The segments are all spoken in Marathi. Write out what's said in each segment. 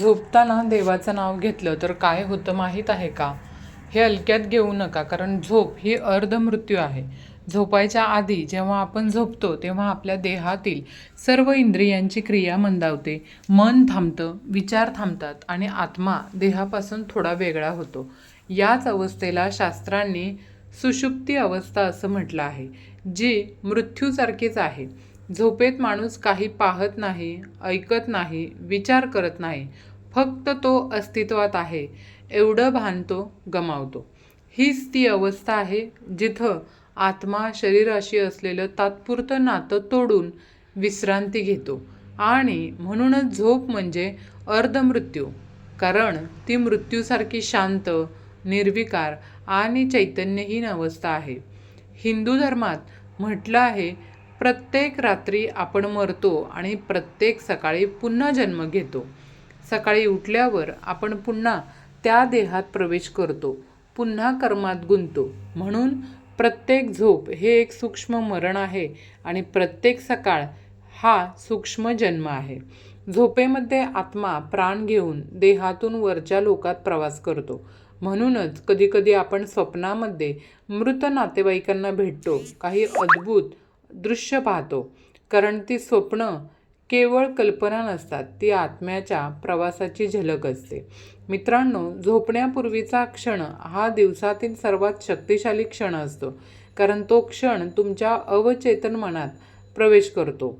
झोपताना देवाचं नाव घेतलं तर काय होतं माहीत आहे का? हे हलक्यात घेऊ नका कारण झोप ही अर्धमृत्यू आहे. झोपायच्या आधी जेव्हा आपण झोपतो तेव्हा आपल्या देहातील सर्व इंद्रियांची क्रिया मंदावते. मन थांबतं विचार थांबतात आणि आत्मा देहापासून थोडा वेगळा होतो. याच अवस्थेला शास्त्रांनी सुषुप्ती अवस्था असं म्हटलं आहे जी मृत्यूसारखीच आहे. झोपेत माणूस काही पाहत नाही ऐकत नाही विचार करत नाही. फक्त तो अस्तित्वात आहे. एवढं भान तो गमावतो. हीच ती अवस्था आहे जिथं आत्मा शरीराशी असलेलं तात्पुरतं नातं तोडून विश्रांती घेतो. आणि म्हणूनच झोप म्हणजे अर्धमृत्यू. कारण ती मृत्यूसारखी शांत निर्विकार आणि चैतन्यहीन अवस्था आहे. हिंदू धर्मात म्हटलं आहे प्रत्येक रात्री आपण मरतो आणि प्रत्येक सकाळी पुन्हा जन्म घेतो. सकाळी उठल्यावर आपण पुन्हा त्या देहात प्रवेश करतो पुन्हा कर्मात गुंतो म्हणून प्रत्येक झोप हे एक सूक्ष्म मरण आहे आणि प्रत्येक सकाळ हा सूक्ष्म जन्म आहे. झोपेमध्ये आत्मा प्राण घेऊन देहातून वरच्या लोकात प्रवास करतो. म्हणूनच कधीकधी आपण स्वप्नामध्ये मृत नातेवाईकांना भेटतो काही अद्भुत दृश्य पाहतो कारण ती स्वप्न केवळ कल्पना नसतात ती आत्म्याच्या प्रवासाची झलक असते. मित्रांनो झोपण्यापूर्वीचा क्षण हा दिवसातील सर्वात शक्तिशाली क्षण असतो कारण तो क्षण तुमच्या अवचेतन मनात प्रवेश करतो.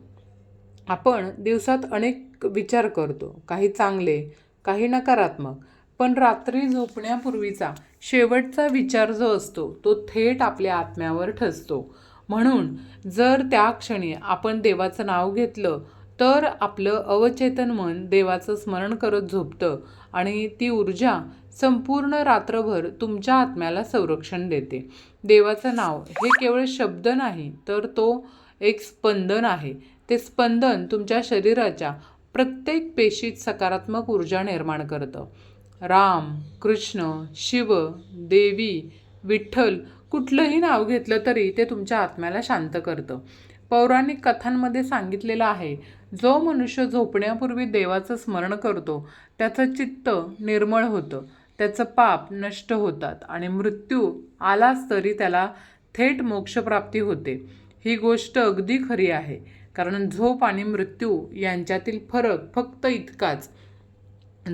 आपण दिवसात अनेक विचार करतो काही चांगले काही नकारात्मक पण रात्री झोपण्यापूर्वीचा शेवटचा विचार जो असतो तो थेट आपल्या आत्म्यावर ठसतो. म्हणून जर त्या क्षणी आपण देवाचं नाव घेतलं तर आपलं अवचेतन मन देवाचं स्मरण करत झोपतं आणि ती ऊर्जा संपूर्ण रात्रभर तुमच्या आत्म्याला संरक्षण देते. देवाचं नाव हे केवळ शब्द नाही तर तो एक स्पंदन आहे. ते स्पंदन तुमच्या शरीराच्या प्रत्येक पेशीत सकारात्मक ऊर्जा निर्माण करतं. राम कृष्ण शिव देवी विठ्ठल कुठलंही नाव घेतलं तरी ते तुमच्या आत्म्याला शांत करतं. पौराणिक कथांमध्ये सांगितलेला आहे. जो मनुष्य झोपण्यापूर्वी देवाचं स्मरण करतो त्याचं चित्त निर्मळ होतं. त्याचं पाप नष्ट होतात आणि मृत्यू आलाच तरी त्याला थेट मोक्षप्राप्ती होते. ही गोष्ट अगदी खरी आहे. कारण झोप आणि मृत्यू यांच्यातील फरक फक्त इतकाच.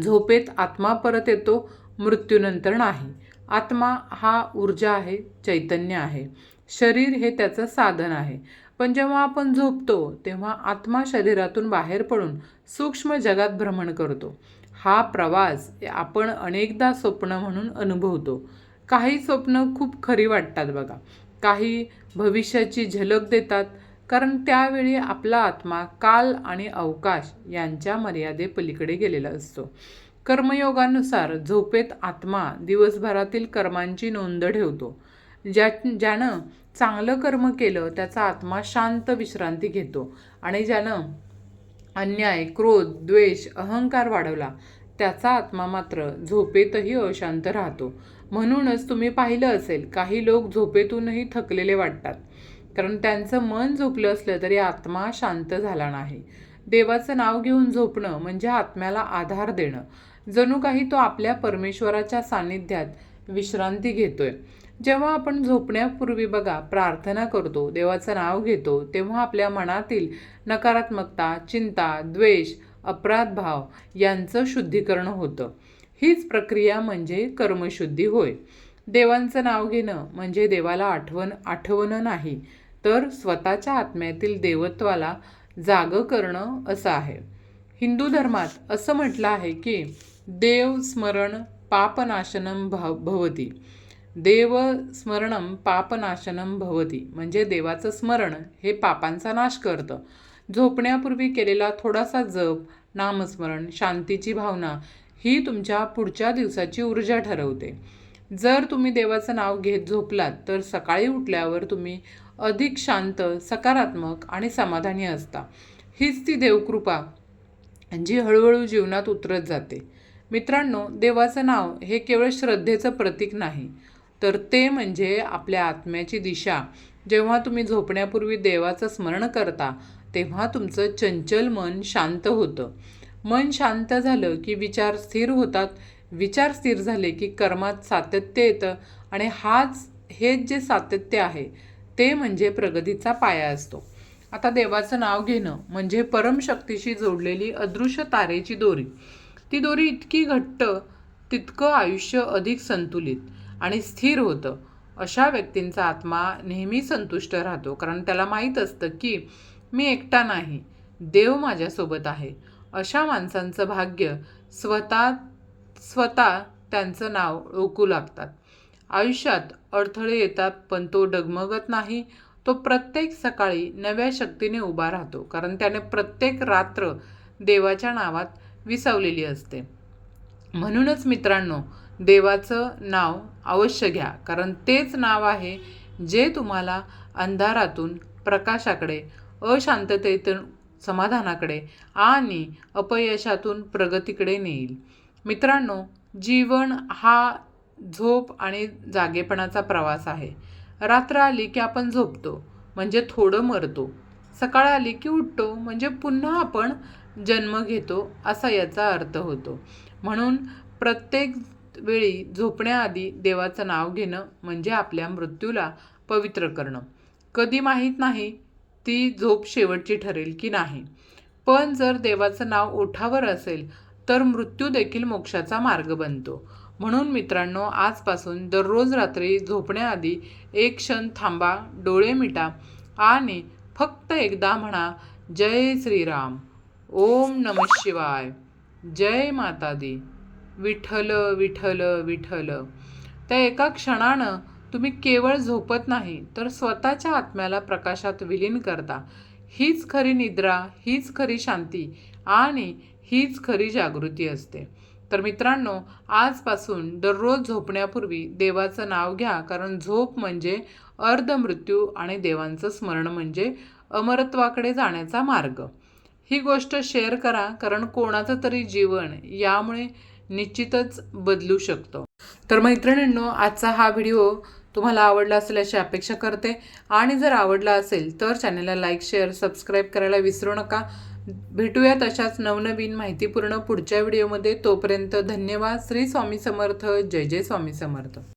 झोपेत आत्मा परत येतो मृत्यूनंतर नाही. आत्मा हा ऊर्जा आहे चैतन्य आहे. शरीर हे त्याचं साधन आहे. पण जेव्हा आपण झोपतो तेव्हा आत्मा शरीरातून बाहेर पडून सूक्ष्म जगात भ्रमण करतो. हा प्रवास आपण अनेकदा स्वप्न म्हणून अनुभवतो. काही स्वप्न खूप खरी वाटतात बघा. काही भविष्याची झलक देतात कारण त्यावेळी आपला आत्मा काल आणि अवकाश यांच्या मर्यादेपलीकडे गेलेला असतो. कर्मयोगानुसार झोपेत आत्मा दिवसभरातील कर्मांची नोंद ठेवतो. ज्या ज्यानं चांगलं कर्म केलं त्याचा आत्मा शांत विश्रांती घेतो. आणि ज्यानं अन्याय क्रोध द्वेष अहंकार वाढवला त्याचा आत्मा मात्र झोपेतही अशांत राहतो. म्हणूनच तुम्ही पाहिलं असेल काही लोक झोपेतूनही थकलेले वाटतात. कारण त्यांचं मन झोपलं असलं तरी आत्मा शांत झाला नाही. देवाचं नाव घेऊन झोपणं म्हणजे आत्म्याला आधार देणं. जणू काही तो आपल्या परमेश्वराच्या सान्निध्यात विश्रांती घेतोय. जेव्हा आपण झोपण्यापूर्वी बघा प्रार्थना करतो देवाचं नाव घेतो तेव्हा आपल्या मनातील नकारात्मकता चिंता द्वेष अपराधभाव यांचं शुद्धीकरण होतं. हीच प्रक्रिया म्हणजे कर्मशुद्धी होय. देवांचं नाव घेणं म्हणजे देवाला आठवण आठवणं नाही तर स्वतःच्या आत्म्यातील देवत्वाला जागं करणं असं आहे. हिंदू धर्मात असं म्हटलं आहे की देव स्मरण पापनाशनं भव भवती. देव पापनाशनं भवती. म्हणजे देवाचं स्मरण हे पापांचा नाश करतं. झोपण्यापूर्वी केलेला थोडासा जप नामस्मरण शांतीची भावना ही तुमच्या पुढच्या दिवसाची ऊर्जा ठरवते. जर तुम्ही देवाचं नाव घेत झोपलात तर सकाळी उठल्यावर तुम्ही अधिक शांत सकारात्मक आणि समाधानी असता. हीच ती देवकृपा जी हळूहळू जीवनात उतरत जाते. मित्रांनो देवाचं नाव हे केवळ श्रद्धेचं प्रतीक नाही तर ते म्हणजे आपल्या आत्म्याची दिशा. जेव्हा तुम्ही झोपण्यापूर्वी देवाचं स्मरण करता तेव्हा तुमचं चंचल मन शांत होतं. मन शांत झालं की विचार स्थिर होतात. विचार स्थिर झाले की कर्मात सातत्य येतं आणि हाच हेच जे सातत्य आहे ते म्हणजे प्रगतीचा पाया असतो. आता देवाचं नाव घेणं म्हणजे परमशक्तीशी जोडलेली अदृश्य तारेची दोरी. ती दोरी इतकी घट्ट तितकं आयुष्य अधिक संतुलित आणि स्थिर होतं. अशा व्यक्तींचा आत्मा नेहमी संतुष्ट राहतो कारण त्याला माहीत असतं की मी एकटा नाही देव माझ्यासोबत आहे. अशा माणसांचं भाग्य स्वतः स्वतः त्यांचं नाव ओळखू लागतात. आयुष्यात अडथळे येतात पण तो डगमगत नाही. तो प्रत्येक सकाळी नव्या शक्तीने उभा राहतो कारण त्याने प्रत्येक रात्र देवाच्या नावात विसावलेली असते. म्हणूनच मित्रांनो देवाचं नाव अवश्य घ्या. कारण तेच नाव आहे जे तुम्हाला अंधारातून प्रकाशाकडे अशांततेतून समाधानाकडे आणि अपयशातून प्रगतीकडे नेईल. मित्रांनो जीवन हा झोप आणि जागेपणाचा प्रवास आहे. रात्र आली की आपण झोपतो म्हणजे थोडं मरतो. सकाळ आली की उठतो म्हणजे पुन्हा आपण जन्म घेतो असा याचा अर्थ होतो. म्हणून प्रत्येक वेळी झोपण्याआधी देवाचं नाव घेणं म्हणजे आपल्या मृत्यूला पवित्र करणं. कधी माहीत नाही ती झोप शेवटची ठरेल की नाही. पण जर देवाचं नाव ओठावर असेल तर मृत्यू देखील मोक्षाचा मार्ग बनतो. म्हणून मित्रांनो आजपासून दररोज रात्री झोपण्याआधी एक क्षण थांबा डोळे मिटा आणि फक्त एकदा म्हणा जय श्रीराम. ओम नम शिवाय। जय माता दी विठ्ठल विठ्ठल विठ्ठल। त्या एका क्षणानं तुम्ही केवळ झोपत नाही तर स्वतःच्या आत्म्याला प्रकाशात विलीन करता. हीच खरी निद्रा हीच खरी शांती आणि हीच खरी जागृती असते. तर मित्रांनो आजपासून दररोज झोपण्यापूर्वी देवाचं नाव घ्या कारण झोप म्हणजे अर्धमृत्यू आणि देवांचं स्मरण म्हणजे अमरत्वाकडे जाण्याचा मार्ग. ही गोष्ट शेअर करा कारण कोणाचं तरी जीवन यामुळे निश्चितच बदलू शकतो. तर मैत्रिणींनो आजचा हा व्हिडिओ तुम्हाला आवडला असेल अशी अपेक्षा करते. आणि जर आवडला असेल तर चॅनलला लाईक शेअर सबस्क्राईब करायला विसरू नका. भेटूयात अशाच नवनवीन माहितीपूर्ण पुढच्या व्हिडिओमध्ये. तोपर्यंत धन्यवाद. श्री स्वामी समर्थ. जय जय स्वामी समर्थ.